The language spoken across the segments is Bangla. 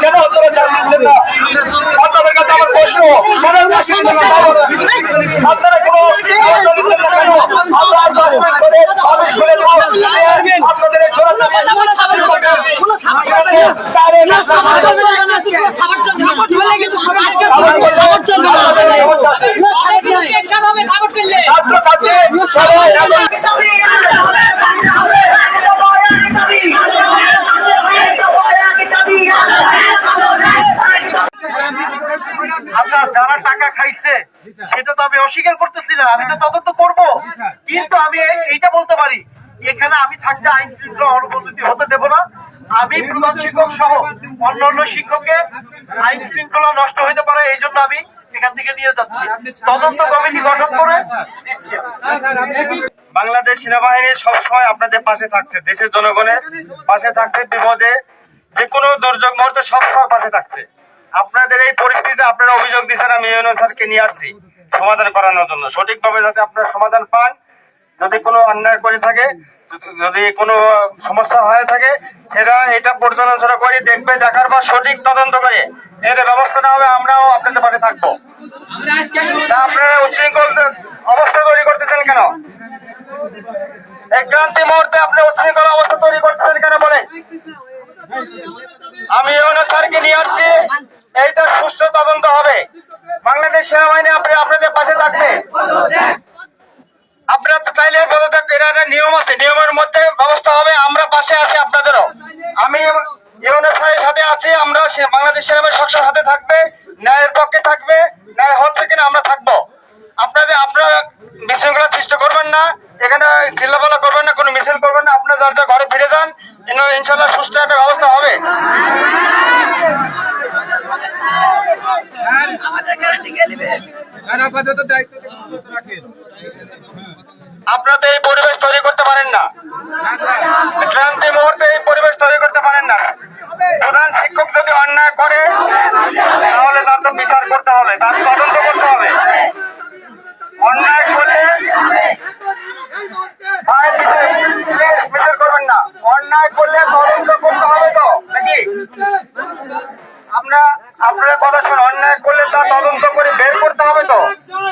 কেন আপনারা চান দিচ্ছেন না আপনাদের কাছে আমার প্রশ্ন আপনারা কোনো ব্যবস্থা নিচ্ছেন সেটা তো আমি অস্বীকার করতেছি না, আমি তো তদন্ত করব। কিন্তু আমি এইটা বলতে পারি, এখানে আমি থাকতে আইন শৃঙ্খলা অনুপস্থিতি হতে দেব না। আমি প্রধান শিক্ষক সহ অন্যান্য শিক্ষককে আইন শৃঙ্খলা নষ্ট হইতে পারে, এই জন্য আমি এখান থেকে নিয়ে যাচ্ছি। তদন্ত কমিটি গঠন করে দিচ্ছি বাংলাদেশ সেনাবাহিনী সবসময় আপনাদের পাশে থাকছে, দেশের জনগণের পাশে থাকছে, বিপদে যে কোনো দুর্যোগ মুহূর্তে সবসময় পাশে থাকছে। আপনাদের এই পরিস্থিতিতে আপনারা অভিযোগ দিচ্ছেন আমি ইউনিয়ন স্যারকে নিয়ে আসছি সমাধান করানোর জন্য। সঠিকভাবে যাতে আপনারা সমাধান পান, যদি কোনো অন্যায় করে থাকে, যদি- কোনো সমস্যা হয়ে থাকে এরা এটা পর্যালোচনা করে দেখবে, দেখার পর সঠিক তদন্ত করে। এর ব্যবস্থা না হবে, আমরাও আপনাদের পাশে থাকব। আপনারা উচ্ছৃঙ্খল অবস্থা তৈরি করতেছেন কেন? এই ক্রান্তি মুহূর্তে আপনি উচ্ছৃঙ্খল অবস্থা তৈরি করতেছেন কেন বলেন আমি ইউনো স্যারকে নিয়ে আসছি এইটা সুষ্ঠু তদন্ত হবে সেনাবাহিনী আপনাদের পাশে থাকবে আপনারা তো চাইলে পদত্যাগ এর একটা নিয়ম আছে, নিয়মের মধ্যে ব্যবস্থা হবে, আমরা পাশে আছি আপনাদেরও। আমি ইউনো সাথে আছি, আমরা বাংলাদেশ সেনাবাহিনী সবসময় সাথে থাকবে, ন্যায়ের পক্ষে থাকবে, ন্যায় হচ্ছে কিনা আমরা থাকব। আপনাদের, আপনারা বিশৃঙ্খলা সৃষ্টি করবেন না, এখানে চিল্লাপালা করবেন না, কোনো মিছিল করবেন না, আপনার যার ঘরে ফিরে যান ইনশাল্লাহ সুষ্ঠু একটা ব্যবস্থা হবে। আর আপাতত দায়িত্ব রাখেন। আপনারা তো এই পরিবেশ তৈরি করতে পারেন না। ক্রান্তি মুহূর্তে এই পরিবেশ তৈরি করতে পারেন না। প্রধান শিক্ষক যদি অন্যায় করে তাহলে তার তো বিচার করতে হবে তার তদন্ত করতে হবে। অন্যায় করলে বিচার করবেন না। অন্যায় করলে তদন্ত করতে হবে তো নাকি?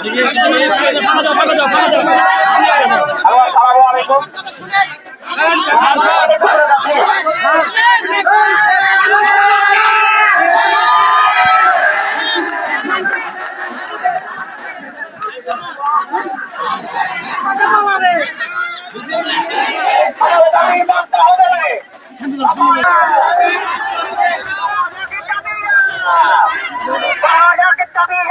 করবেন না হ্যালো আসসালামু আলাইকুম সুপ্রিয়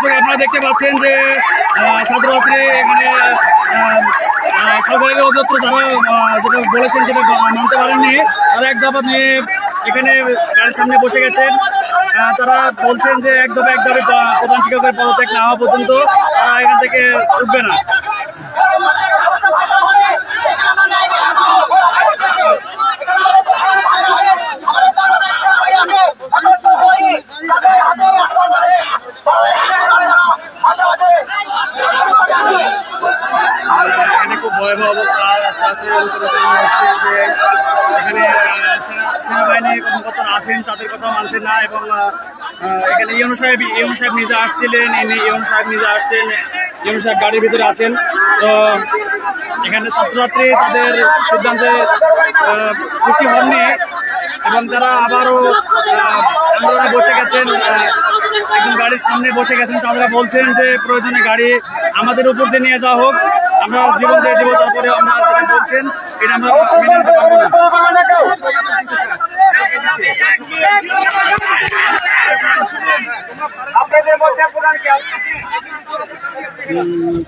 দর্শক আপনারা দেখতে পাচ্ছেন যে ছাত্র ছাত্রছাত্রী এখানে সরকারের অন্যত্র যারা যেটা বলেছেন যেটা মানতে পারেননি। তারা এক দফা নিয়ে এখানে গাড়ির সামনে বসে গেছেন। তারা বলছেন যে এক দফা এক দফা প্রধান শিক্ষকের পদত্যাগ না হওয়া পর্যন্ত তারা এখান থেকে উঠবে না। যাচ্ছে যে এখানে আহ, সেনা- সেনাবাহিনী বাহিনী কর্মকর্তারা আছেন তাদের কথা মানছেন না এবং এখানে ইয়নু সাহেব ইয়নু সাহেব নিজে আসছিলেন ইয়নু সাহেব নিজে আসছেন ইয়নু সাহেব গাড়ির ভিতরে আছেন। তো এখানে ছাত্রছাত্রী তাদের সিদ্ধান্তে খুশি হননি এবং তারা আবারও আন্দোলনে বসে গেছেন একদম গাড়ির সামনে বসে গেছেন। তারা বলছেন যে প্রয়োজনে গাড়ি আমাদের উপর দিয়ে নিয়ে যাওয়া হোক। আমরা জীবন দিয়ে দেবো তারপরে আমরা বলছেন এটা আমরা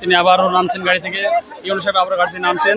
তিনি আবারও নামছেন গাড়ি থেকে। ইউন সাহেব আবারও গাড়ি থেকে নামছেন